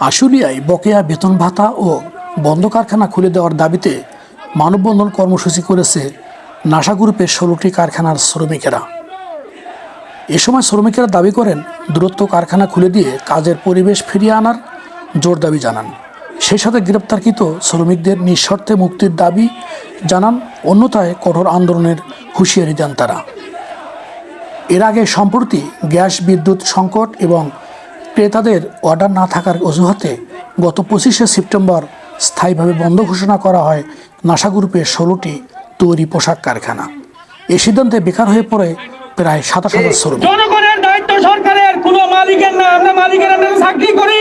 আশুলিয়ায় বকেয়া বেতন ভাতা ও বন্ধ কারখানা খুলে দেওয়ার দাবিতে মানববন্ধন কর্মসূচি করেছে নাসা গ্রুপের ষোলোটি কারখানার শ্রমিকেরা। এ সময় শ্রমিকেরা দাবি করেন, দূরত্ব কারখানা খুলে দিয়ে কাজের পরিবেশ ফিরিয়ে আনার জোর দাবি জানান। সেই সাথে গ্রেপ্তারকৃত শ্রমিকদের নিঃশর্তে মুক্তির দাবি জানান, অন্যথায় কঠোর আন্দোলনের হুঁশিয়ারি দেন তারা। এর আগে সম্প্রতি গ্যাস, বিদ্যুৎ সংকট এবং ক্রেতাদের অর্ডার না থাকার অজুহাতে গত পঁচিশে সেপ্টেম্বর স্থায়ীভাবে বন্ধ ঘোষণা করা হয় নাসা গ্রুপের ষোলোটি তৈরি পোশাক কারখানা। এ সিদ্ধান্তে বেকার হয়ে পড়ে প্রায় সাতাশ হাজার শ্রমিক না আমরা মালিকের আমরা চাকরি করি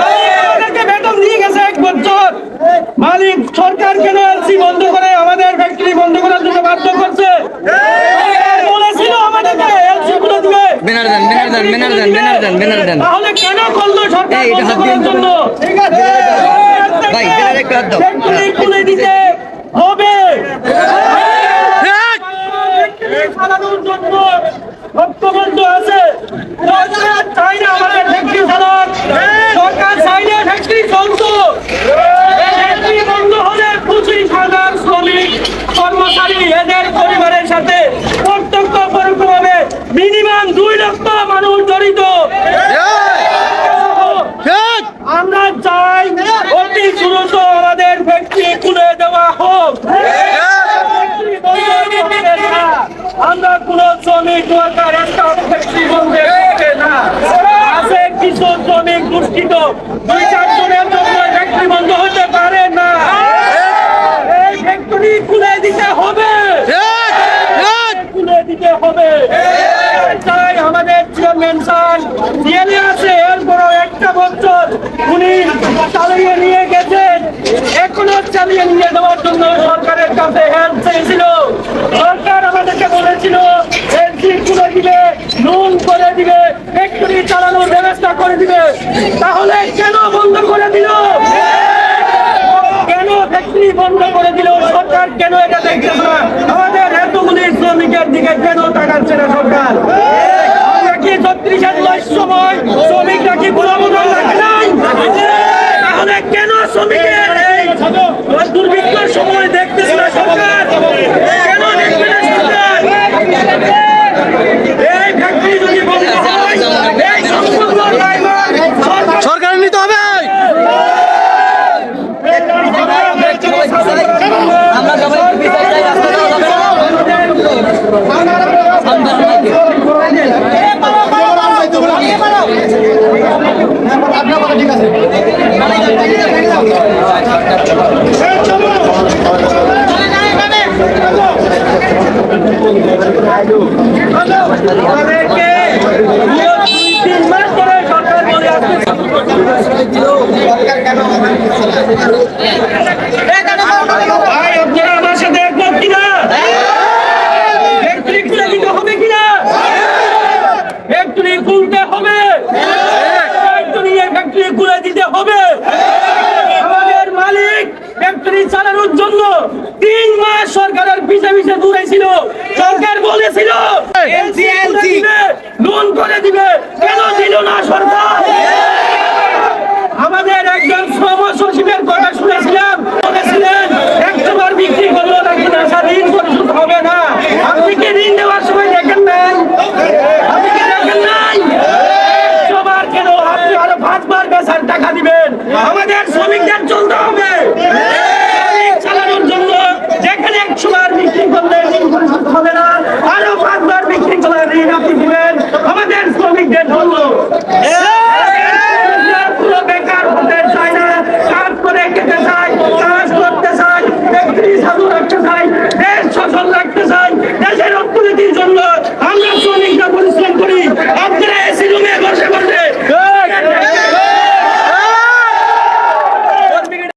মালিক আমাদেরকে বেতন দিয়ে গেছে এক বছর মালিক সরকার কেন এলসি বন্ধ করে আমাদের ফ্যাক্টরি বন্ধ করার জন্য বাধ্য করছে সরকার বলেছিল আমাদেরকে এলসি গুলো দিবে ব্যানার দেন, ব্যানার দেন, ব্যানার দেন, ব্যানার দেন, তাহলে কেন করল সরকার এটা হাত দিন। জন্য? ভাই, ব্যানার একটু হাত দাও। ফ্যাক্টরি খুলে দিতে হবে। চালানোর জন্য ঐক্যবদ্ধ আছে। সরকার চাই না আমাদের ফ্যাক্টরি চালাক। সরকার চাই না ফ্যাক্টরি চলতো এই ফ্যাক্টরি বন্ধ হলে পঁচিশ হাজার শ্রমিক কর্মচারী এদের পরিবারের সাথে প্রত্যক্ষ পরোক্ষভাবে মিনিমাম দুই লক্ষ মানুষ জড়িত আমরা চাই অতি দ্রুত আমাদের ফ্যাক্টরি খুলে দেওয়া হোক ফ্যাক্টরি বন্ধ হবে না। আমরা কোন শ্রমিক ওয়ার্কার একটা ফ্যাক্টরি বন্ধ করবে না আছে কিছু দুষ্কৃত দুই চারজনের জন্য ফ্যাক্টরি বন্ধ হতে পারে না। এই ফ্যাক্টরি খুলে দিতে হবে। খুলে দিতে হবে। চাই আমাদের চেয়ারম্যান স্যার জেলে আছে। এরপরও একটা বছর উনি চালিয়ে নিয়ে গেছেন। এখনও চালিয়ে নিয়ে যাওয়ার জন্য সরকারের কাছে হেল্প চেয়েছিল। সরকার আমাদেরকে বলেছিল খুলে দিবে নুন করে দিবে ফ্যাক্টরি চালানোর তাহলে কেন বন্ধ করে দিল? কেন ফ্যাক্টরি বন্ধ করে দিল? সরকার কেন এটা দেখছে না? আমাদের এতগুলি শ্রমিকের দিকে কেন তাকাচ্ছে না সরকার? আমরা কি সময় শ্রমিকরা কি বুড়াবুড়ো লাগে নাই তাহলে কেন শ্রমিকের এই দুর্ভিক্ষর সময় দেখতেছে না সরকার কেন দেখবে না সরকার এই ফ্যাক্টরি যদি বন্ধ হয় এই সম্পূর্ণ ড্রাইভার সরকার সরকার নিতে হবে আমরা সবাই বিচার চাই রাস্তা দেওয়া যাবে না। আমাদেরকে পুরো দুই তিন মাস ধরে সরকার বলে আসছে ভাই আপনারা ফ্যাক্টরি চালানোর জন্য তিন মাস সরকারের পিছে পিছে দূরেছিল সরকার বলেছিল এলসি এলসি লোন করে দিবে কেন দিল না সরকার আমাদের একজন শ্রম সচিবের কথা শুনেছিলাম বলেছিলেন একশো বার বিক্রি করল নাকি নেশা ঋণ পরিশোধ হবে না আপনি কি ঋণ দেওয়ার সময় দেখেন নাই আপনি কি দেখেন নাই একশোবার কেন আপনি আরও পাঁচবার বেচার টাকা দিবেন আমাদের শ্রমিকদের চলতে হবে শ্রমিক চালানোর জন্য যেখানে একশো বার বিক্রি করলে ঋণ পরিশোধ হবে না